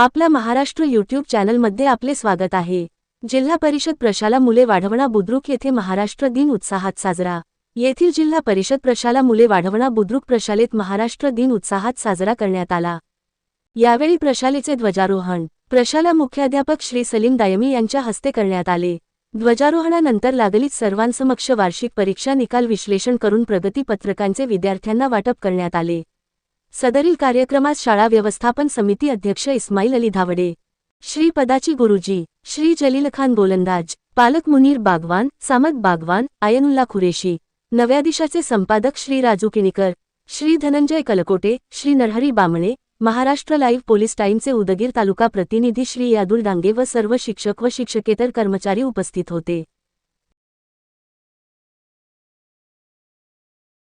आपला महाराष्ट्र युट्यूब चॅनलमध्ये आपले स्वागत आहे. जिल्हा परिषद प्रशाला मुले वाढवणा बुद्रुक येथे महाराष्ट्र दिन उत्साहात साजरा. येथील जिल्हा परिषद प्रशाला मुले वाढवणा बुद्रुक प्रशालेत महाराष्ट्र दिन उत्साहात साजरा करण्यात आला. यावेळी प्रशालेचे ध्वजारोहण प्रशाला मुख्याध्यापक श्री सलीम दायमी यांच्या हस्ते करण्यात आले. ध्वजारोहणानंतर लागलीच सर्वांसमक्ष वार्षिक परीक्षा निकाल विश्लेषण करून प्रगती पत्रकांचे विद्यार्थ्यांना वाटप करण्यात आले. सदरील कार्यक्रमास शाळा व्यवस्थापन समिती अध्यक्ष इस्माईल अली धावडे श्री पदाची गुरुजी श्री जलील खान गोलंदाज पालक मुनीर बागवान सामद बागवान आयनुल्ला खुरेशी नव्या दिशाचे संपादक श्री राजू किणीकर श्री धनंजय कलकोटे श्री नरहरी बामणे महाराष्ट्र लाईव्ह पोलीस टाईमचे उदगीर तालुका प्रतिनिधी श्री यादुल डांगे व सर्व शिक्षक व शिक्षकेतर कर्मचारी उपस्थित होते.